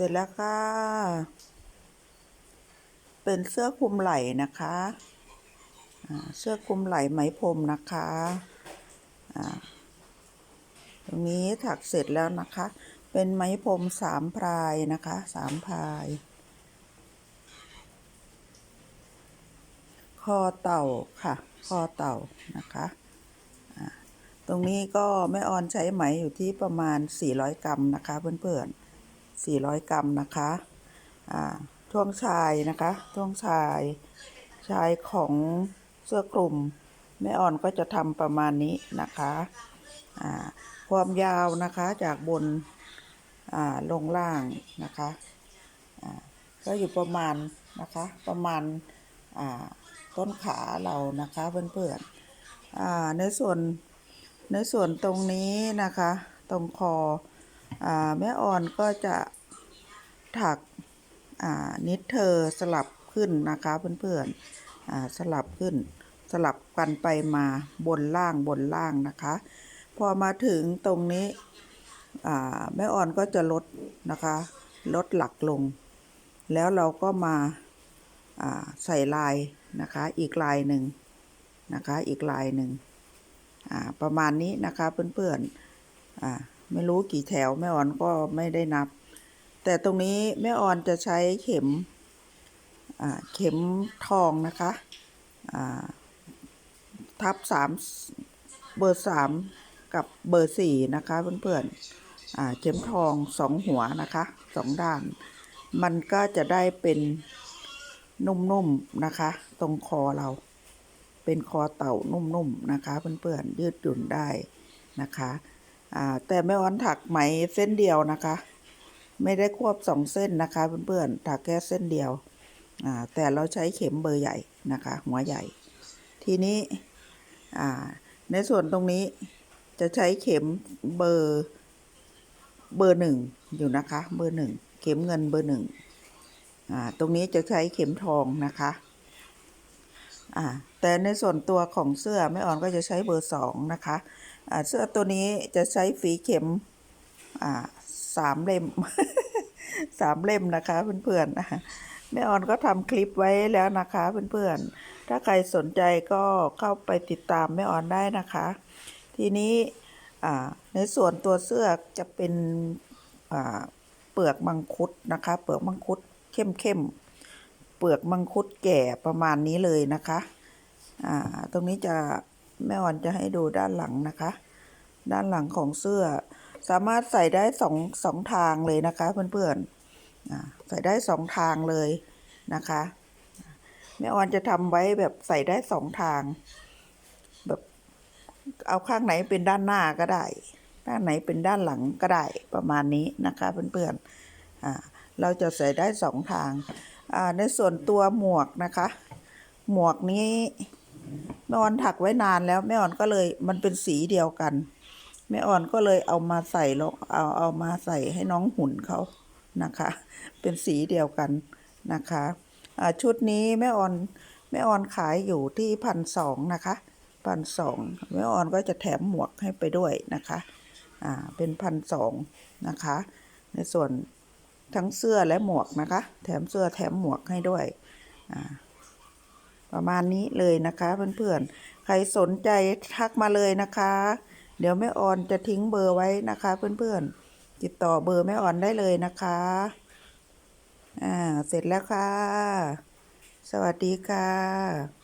สร็จแล้วค่ะ เป็นเสื้อคลุมไหล่นะคะเสื้อคลุมไหล่ไหมพรมนะคะตรงนี้ถักเสร็จแล้วนะคะ เป็นไหมพรมสามพรายนะคะสามพราย คอเต่าค่ะ คอเต่านะคะตรงนี้ก็แม่ออนใช้ไหมอยู่ที่ประมาณ 400 กรัมนะคะเพื่อนๆ 400 กรัมนะคะช่วงชายนะคะช่วงชายชายของเสื้อคลุมแม่ออนก็จะทำประมาณนี้นะคะความยาวนะคะจากบนลงล่างนะคะก็อยู่ประมาณนะคะประมาณต้นขาเรานะคะเพื่อนๆในส่วนในส่วนตรงนี้นะคะ ตรงคอ แม่อ่อนก็จะถักนิดเธอสลับขึ้นนะคะเพื่อนๆสลับขึ้น สลับกันไปมาบนล่างบนล่างนะคะ พอมาถึงตรงนี้แม่อ่อนก็จะลดนะคะ ลดหลักลง แล้วเราก็มาาใส่ลายนะคะอีกลายหนึ่งนะคะอีกลายหนึ่งประมาณนี้นะคะเพื่อนๆ ไม่รู้กี่แถวแม่อ่อนก็ไม่ได้นับ แต่ตรงนี้แม่อ่อนจะใช้เข็มเข็มทองนะคะทับสามเบอร์สามกับเบอร์สี่นะคะเพื่อนๆอ่าเข็มทองสองหัวนะคะสองด้าน มันก็จะได้เป็นนุ่มๆนะคะ ตรงคอเรา เป็นคอเต่านุ่มๆนะคะ เพื่อนๆยืดหยุ่นได้นะคะ แต่แม่ออนถักไหมเส้นเดียวนะคะ ไม่ได้ควบสองเส้นนะคะเพื่อนๆถักแค่เส้นเดียวแต่เราใช้เข็มเบอร์ใหญ่นะคะ หัวใหญ่ ทีนี้ในส่วนตรงนี้จะใช้เข็มเบอร์เบอร์หนึ่งอยู่นะคะ เบอร์หนึ่งเข็มเงินเบอร์หนึ่งตรงนี้จะใช้เข็มทองนะคะแต่ในส่วนตัวของเสื้อแม่อ่อนก็จะใช้เบอร์สองนะคะ เสื้อตัวนี้จะใช้ฝีเข็มสามเล่มสามเล่มนะคะเพื่อนๆแม่ออนก็ทำคลิปไว้แล้วนะคะเพื่อนๆถ้าใครสนใจก็เข้าไปติดตามแม่ออนได้นะคะ ทีนี้ในส่วนตัวเสื้อจะเป็นเปลือกมังคุดนะคะ เปลือกมังคุดเข้มๆเปลือกมังคุดแก่ประมาณนี้เลยนะคะตรงนี้จะ แม่อ่อนจะให้ดูด้านหลังนะคะ ด้านหลังของเสื้อ สามารถใส่ได้สองสองทางเลยนะคะเพื่อนๆใส่ได้สองทางเลยนะคะแม่ออนจะทำไว้แบบใส่ได้สองทาง แบบเอาข้างไหนเป็นด้านหน้าก็ได้ ด้านไหนเป็นด้านหลังก็ได้ประมาณนี้นะคะเพื่อนๆเราจะใส่ได้สองทางในส่วนตัวหมวกนะคะ หมวกนี้ แม่อ่อนถักไว้นานแล้วแม่อ่อนก็เลยมันเป็นสีเดียวกัน แม่อ่อนก็เลยเอามาใส่ลงเอาเอามาใส่ให้น้องหุ่นเขานะคะ เป็นสีเดียวกันนะคะชุดนี้แม่อ่อนแม่อ่อนขายอยู่ที่พันสองนะคะพันสองแม่อ่อนก็จะแถมหมวกให้ไปด้วยนะคะอ่าเป็นพันสองนะคะ ในส่วนทั้งเสื้อและหมวกนะคะ แถมเสื้อแถมหมวกให้ด้วยอ่า ประมาณนี้เลยนะคะเพื่อนๆ ใครสนใจทักมาเลยนะคะ เดี๋ยวแม่ออนจะทิ้งเบอร์ไว้นะคะเพื่อนๆ ติดต่อเบอร์แม่ออนได้เลยนะคะ อ่า เสร็จแล้วค่ะ สวัสดีค่ะ